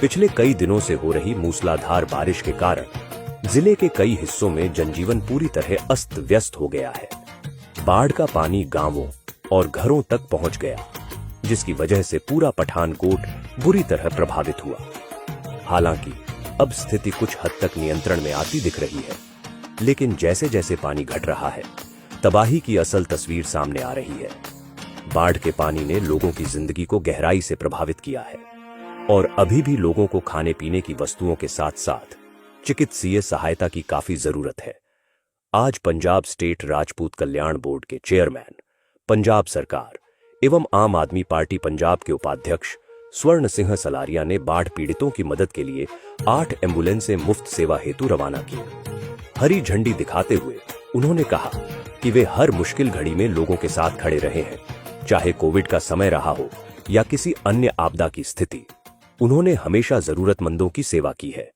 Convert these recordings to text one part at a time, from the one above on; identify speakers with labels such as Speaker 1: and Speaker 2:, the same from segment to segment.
Speaker 1: पिछले कई दिनों से हो रही मूसलाधार बारिश के कारण ज़िले के कई हिस्सों में जनजीवन पूरी तरह अस्त व्यस्त हो गया है। बाढ़ का पानी गाँवों और घरों तक पहुँच गया, जिसकी वजह से पूरा पठानकोट बुरी तरह प्रभावित हुआ। हालाँकि, अब स्थिति कुछ हद तक नियंत्रण में आती दिख रही है, लेकिन जैसे जैसे पानी घट रहा है, तबाही की असल तस्वीर सामने आ रही है। बाढ़ के पानी ने लोगों की ज़िंदगी को गहराई से प्रभावित किया है। और अभी भी लोगों को खाने पीने की वस्तुओं के साथ साथ चिकित्सीय सहायता की काफ़ी ज़रूरत है। आज पंजाब स्टेट राजपूत कल्याण बोर्ड के चेयरमैन, पंजाब सरकार एवं आम आदमी पार्टी पंजाब के उपाध्यक्ष स्वर्ण सिंह सलारिया ने बाढ़ पीड़ितों की मदद के लिए आठ एम्बुलेंसें मुफ़्त सेवा हेतु रवाना की। हरी झंडी दिखाते हुए उन्होंने कहा कि वे हर मुश्किल घड़ी में लोगों के साथ खड़े रहे हैं, चाहे कोविड का समय रहा हो या किसी अन्य आपदा की स्थिति। उन्होंने हमेशा जरूरतमंदों की सेवा की है।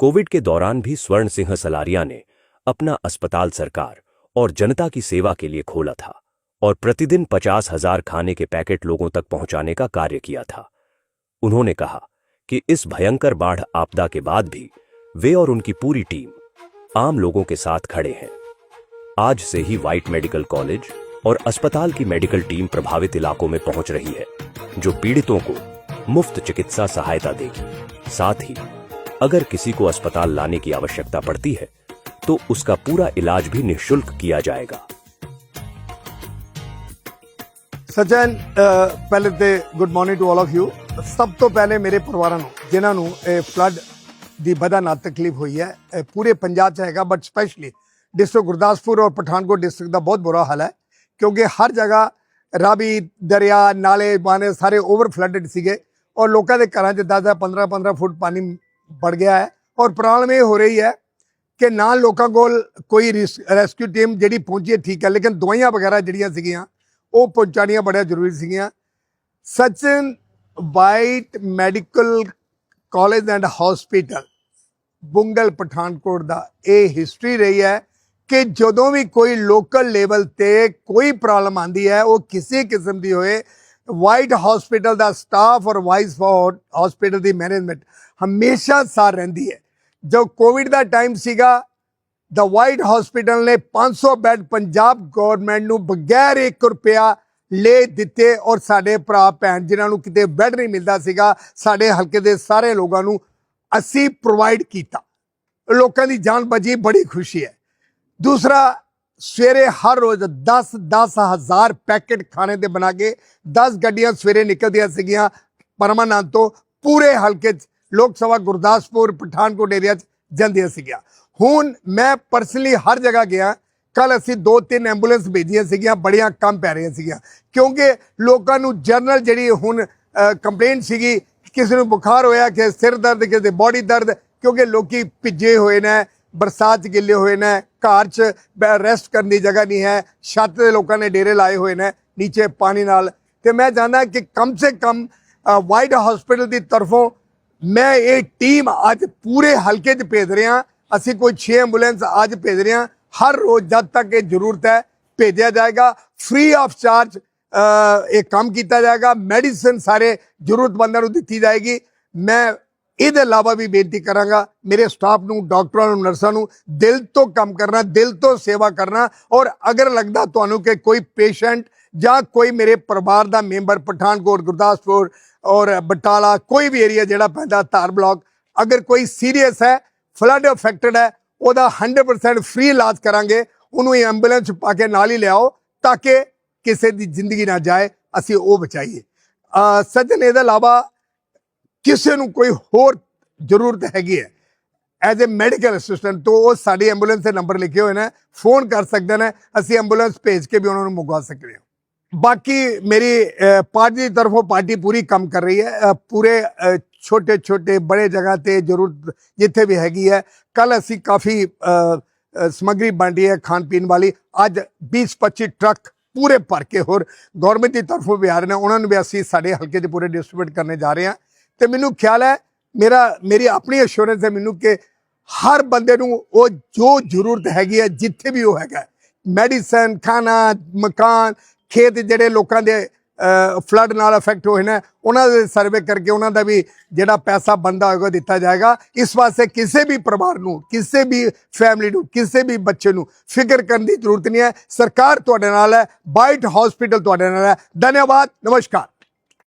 Speaker 1: कोविड के दौरान भी स्वर्ण सिंह सलारिया ने अपना अस्पताल सरकार और जनता की सेवा के लिए खोला था और प्रतिदिन पचास हज़ार खाने के पैकेट लोगों तक पहुँचाने का कार्य किया था। उन्होंने कहा कि इस भयंकर बाढ़ आपदा के बाद भी वे और उनकी पूरी टीम आम लोगों के साथ खड़े हैं। आज से ही व्हाइट मेडिकल कॉलेज और अस्पताल की मेडिकल टीम प्रभावित इलाकों में पहुँच रही है, जो पीड़ितों को मुफ्त चिकित्सा सहायता देगी साथ ही अगर किसी को अस्पताल लाने की आवश्यकता पड़ती है तो उसका पूरा इलाज भी निशुल्क किया जाएगा
Speaker 2: ਸਚਨ ਅ, ਪਹਿਲੇ ਤੇ good morning to all of you ਸਭ ਤੋਂ ਪਹਿਲੇ ਮੇਰੇ ਪਰਿਵਾਰਾਂ ਨੂੰ ਜਿਨ੍ਹਾਂ ਨੂੰ ਇਹ ਫਲੱਡ ਦੀ ਵਜ੍ਹਾ ਨਾਲ ਤਕਲੀਫ ਹੋਈ ਹੈ ਇਹ ਪੂਰੇ ਪੰਜਾਬ 'ਚ ਹੈਗਾ ਬਟ ਸਪੈਸ਼ਲੀ ਡਿਸਟ੍ਰਿਕਟ ਗੁਰਦਾਸਪੁਰ ਔਰ ਪਠਾਨਕੋਟ ਡਿਸਟ੍ਰਿਕਟ ਦਾ ਬਹੁਤ ਬੁਰਾ ਹਾਲ ਹੈ ਕਿਉਂਕਿ ਹਰ ਜਗ੍ਹਾ ਰਾਵੀ ਦਰਿਆ ਨਾਲੇ ਬਾਨੇ ਸਾਰੇ ਓਵਰ ਫਲੱਡਡ ਸੀਗੇ ਔਰ ਲੋਕਾਂ ਦੇ ਘਰਾਂ 'ਚ 10 15 15 ਫੁੱਟ ਪਾਣੀ ਵੜ ਗਿਆ ਹੈ। ਔਰ ਪ੍ਰੋਬਲਮ ਇਹ ਹੋ ਰਹੀ ਹੈ ਕਿ ਨਾ ਲੋਕਾਂ ਕੋਲ ਕੋਈ ਰੈਸਕਿਊ ਟੀਮ ਜਿਹੜੀ ਪਹੁੰਚੀ ਹੈ, ਠੀਕ ਹੈ, ਲੇਕਿਨ ਦਵਾਈਆਂ ਵਗੈਰਾ ਜਿਹੜੀਆਂ ਸੀਗੀਆਂ, ਉਹ ਪਹੁੰਚਾਉਣੀਆਂ ਬੜੀਆਂ ਜ਼ਰੂਰੀ ਸੀਗੀਆਂ। Sachin white medical college and hospital Bungal Pathankot ਦਾ ਇਹ ਹਿਸਟਰੀ ਰਹੀ ਹੈ ਕਿ ਜਦੋਂ ਵੀ ਕੋਈ ਲੋਕਲ ਲੈਵਲ ਤੇ ਕੋਈ ਪ੍ਰੋਬਲਮ ਆਂਦੀ ਹੈ, ਉਹ ਕਿਸੇ ਕਿਸਮ ਦੀ ਹੋਏ ਵਾਈਟ ਹਸਪੀਟਲ ਦਾ ਸਟਾਫ ਔਰ ਵਾਈਸ ਫੋਰਡ ਹਸਪੀਟਲ ਦੀ ਮੈਨੇਜਮੈਂਟ ਹਮੇਸ਼ਾ ਸਾਰ ਰਹਿੰਦੀ ਹੈ। ਜੋ ਕੋਵਿਡ ਦਾ ਟਾਈਮ ਸੀਗਾ ਦਾ ਵਾਈਟ ਹਸਪੀਟਲ ਨੇ 500 ਬੈੱਡ ਪੰਜਾਬ ਗਵਰਨਮੈਂਟ ਨੂੰ ਬਗੈਰ 1 ਰੁਪਿਆ ਲੈ ਦਿੱਤੇ ਔਰ ਸਾਡੇ ਭਰਾ, ਭੈਣ ਜਿਨ੍ਹਾਂ ਨੂੰ ਕਿਤੇ ਬੈੱਡ ਨਹੀਂ ਮਿਲਦਾ ਸੀਗਾ, ਸਾਡੇ ਹਲਕੇ ਦੇ ਸਾਰੇ ਲੋਕਾਂ ਨੂੰ ਅਸੀਂ ਪ੍ਰੋਵਾਈਡ ਕੀਤਾ। ਲੋਕਾਂ ਦੀ ਜਾਨ ਬਚੀ, ਬੜੀ ਖੁਸ਼ੀ ਹੈ। ਦੂਸਰਾ ਸਵੇਰੇ ਹਰ ਰੋਜ਼ 10 10 ਹਜ਼ਾਰ ਪੈਕੇਟ ਖਾਣੇ ਦੇ ਬਣਾ ਕੇ 10 ਗੱਡੀਆਂ ਸਵੇਰੇ ਨਿਕਲਦੀਆਂ ਸੀਗੀਆਂ ਪਰਮਾਨੰਦ ਤੋਂ, ਪੂਰੇ ਹਲਕੇ 'ਚ, ਲੋਕ ਸਭਾ ਗੁਰਦਾਸਪੁਰ, ਪਠਾਨਕੋਟ ਏਰੀਆ 'ਚ ਜਾਂਦੀਆਂ ਸੀਗੀਆਂ। ਹੁਣ ਮੈਂ ਪਰਸਨਲੀ ਹਰ ਜਗ੍ਹਾ ਗਿਆ ਕੱਲ ਅਸੀਂ ਦੋ ਤਿੰਨ ਐਂਬੂਲੈਂਸ ਭੇਜੀਆਂ ਸੀਗੀਆਂ, ਬੜੀਆਂ ਕੰਮ ਪੈ ਰਹੀਆਂ ਸੀਗੀਆਂ। ਕਿਉਂਕਿ ਲੋਕਾਂ ਨੂੰ ਜਨਰਲ ਜਿਹੜੀ ਹੁਣ ਕੰਪਲੇਂਟ ਸੀਗੀ ਕਿਸੇ ਨੂੰ ਬੁਖਾਰ ਹੋਇਆ ਕਿ ਸਿਰ ਦਰਦ, ਕਿਸੇ ਦੇ ਬਾਡੀ ਦਰਦ, ਕਿਉਂਕਿ ਲੋਕੀ ਭਿੱਜੇ ਹੋਏ ਨੇ ਬਰਸਾਤ 'ਚ ਗਿੱਲੇ ਹੋਏ ਨੇ ਘਰ 'ਚ ਰੈਸਟ ਕਰਨ ਦੀ ਜਗ੍ਹਾ ਨਹੀਂ ਹੈ, ਛੱਤ ਦੇ ਲੋਕਾਂ ਨੇ ਡੇਰੇ ਲਾਏ ਹੋਏ ਨੇ ਨੀਚੇ ਪਾਣੀ ਨਾਲ। ਤੇ ਮੈਂ ਚਾਹੁੰਦਾ ਕਿ ਕਮ ਸੇ ਕਮ ਵਾਈਡ ਹਸਪੀਟਲ ਦੀ ਤਰਫੋਂ ਮੈਂ ਇਹ ਟੀਮ ਅੱਜ ਪੂਰੇ ਹਲਕੇ 'ਚ ਭੇਜ ਰਿਹਾ ਅਸੀਂ ਕੋਈ 6 ਐਂਬੂਲੈਂਸ ਅੱਜ ਭੇਜ ਰਹੇ ਹਾਂ। ਹਰ ਰੋਜ਼ ਜਦ ਤੱਕ ਇਹ ਜ਼ਰੂਰਤ ਹੈ, ਭੇਜਿਆ ਜਾਏਗਾ। ਫ੍ਰੀ ਆਫ ਚਾਰਜ ਇਹ ਕੰਮ ਕੀਤਾ ਜਾਏਗਾ। ਮੈਡੀਸਨ ਸਾਰੇ ਜ਼ਰੂਰਤਮੰਦਾਂ ਨੂੰ ਦਿੱਤੀ ਜਾਏਗੀ। ਮੈਂ ਇਹਦੇ ਇਲਾਵਾ ਵੀ ਬੇਨਤੀ ਕਰਾਂਗਾ ਮੇਰੇ ਸਟਾਫ ਨੂੰ ਡਾਕਟਰਾਂ ਨੂੰ ਨਰਸਾਂ ਨੂੰ ਦਿਲ ਤੋਂ ਕੰਮ ਕਰਨਾ ਦਿਲ ਤੋਂ ਸੇਵਾ ਕਰਨਾ ਔਰ ਅਗਰ ਲੱਗਦਾ ਤੁਹਾਨੂੰ ਕਿ ਕੋਈ ਪੇਸ਼ੈਂਟ ਜਾਂ ਕੋਈ ਮੇਰੇ ਪਰਿਵਾਰ ਦਾ ਮੈਂਬਰ ਪਠਾਨਕੋਟ ਗੁਰਦਾਸਪੁਰ ਔਰ ਬਟਾਲਾ ਕੋਈ ਵੀ ਏਰੀਆ ਜਿਹੜਾ ਪੈਂਦਾ ਧਾਰ ਬਲਾਕ ਅਗਰ ਕੋਈ ਸੀਰੀਅਸ ਹੈ ਫਲੱਡ ਅਫੈਕਟਡ ਹੈ ਉਹਦਾ 100% ਫ੍ਰੀ ਇਲਾਜ ਕਰਾਂਗੇ ਉਹਨੂੰ ਇਹ ਐਂਬੂਲੈਂਸ ਪਾ ਕੇ ਨਾਲ ਹੀ ਲਿਆਓ ਤਾਂ ਕਿ ਕਿਸੇ ਦੀ ਜ਼ਿੰਦਗੀ ਨਾ ਜਾਏ ਅਸੀਂ ਉਹ ਬਚਾਈਏ। ਅ, ਸੱਜਣ ਇਹਦੇ ਇਲਾਵਾ ਕਿਸੇ ਨੂੰ ਕੋਈ ਹੋਰ ਜ਼ਰੂਰਤ ਹੈਗੀ ਹੈ ਐਜ਼ ਅ ਮੈਡੀਕਲ ਅਸਿਸਟੈਂਟ ਤੋਂ ਉਹ ਸਾਡੀ ਐਂਬੂਲੈਂਸ ਦੇ ਨੰਬਰ ਲਿਖੇ ਹੋਏ ਨੇ ਫੋਨ ਕਰ ਸਕਦੇ ਨੇ ਅਸੀਂ ਐਂਬੂਲੈਂਸ ਭੇਜ ਕੇ ਵੀ ਉਹਨਾਂ ਨੂੰ ਮੰਗਵਾ ਸਕਦੇ ਹਾਂ ਬਾਕੀ ਮੇਰੀ ਅ, ਪਾਰਟੀ ਦੀ ਤਰਫੋਂ ਪਾਰਟੀ ਪੂਰੀ ਕੰਮ ਕਰ ਰਹੀ ਹੈ ਅ, ਪੂਰੇ ਛੋਟੇ ਛੋਟੇ ਬੜੇ ਜਗ੍ਹਾ ਤੇ ਜ਼ਰੂਰਤ ਜਿੱਥੇ ਵੀ ਹੈਗੀ ਹੈ ਕੱਲ ਅਸੀਂ ਕਾਫੀ ਅ, ਅ, ਸਮੱਗਰੀ ਵੰਡੀ ਹੈ ਖਾਣ ਪੀਣ ਵਾਲੀ ਅੱਜ 20 25 ਟਰੱਕ ਪੂਰੇ ਭਰ ਕੇ ਹੋਰ ਗਵਰਨਮੈਂਟ ਦੀ ਤਰਫੋਂ ਵੀ ਆ ਰਹੇ ਨੇ ਉਹਨਾਂ ਨੂੰ ਵੀ ਅਸੀਂ ਸਾਡੇ ਹਲਕੇ 'ਚ ਪੂਰੇ ਡਿਸਟ੍ਰੀਬਿਊਟ ਕਰਨੇ ਜਾ ਰਹੇ ਹਾਂ ਤੇ ਮੈਨੂੰ ਖਿਆਲ ਹੈ ਮੇਰਾ, ਮੇਰੀ ਆਪਣੀ ਅਸ਼ੋਰੈਂਸ ਹੈ ਮੈਨੂੰ ਕਿ ਹਰ ਬੰਦੇ ਨੂੰ ਉਹ ਜੋ ਜ਼ਰੂਰਤ ਹੈਗੀ ਹੈ, ਜਿੱਥੇ ਵੀ ਉਹ ਹੈਗਾ ਮੈਡੀਸਨ ਖਾਣਾ, ਮਕਾਨ, ਖੇਤ ਜਿਹੜੇ ਲੋਕਾਂ ਦੇ ਫਲੱਡ ਨਾਲ ਅਫੈਕਟ ਹੋਏ ਨੇ, ਉਹਨਾਂ ਦੇ ਸਰਵੇ ਕਰਕੇ ਉਹਨਾਂ ਦਾ ਵੀ ਜਿਹੜਾ ਪੈਸਾ ਬੰਦਾ ਹੋਏਗਾ ਦਿੱਤਾ ਜਾਏਗਾ। ਇਸ ਵਾਸਤੇ ਕਿਸੇ ਵੀ ਪਰਿਵਾਰ ਨੂੰ, ਕਿਸੇ ਵੀ ਫੈਮਿਲੀ ਨੂੰ, ਕਿਸੇ ਵੀ ਬੱਚੇ ਨੂੰ ਫਿਕਰ ਕਰਨ ਦੀ ਜ਼ਰੂਰਤ ਨਹੀਂ ਹੈ। ਸਰਕਾਰ ਤੁਹਾਡੇ ਨਾਲ ਹੈ ਬਾਈਟ ਹਸਪੀਟਲ ਤੁਹਾਡੇ ਨਾਲ ਹੈ। ਧੰਨਵਾਦ, ਨਮਸਕਾਰ।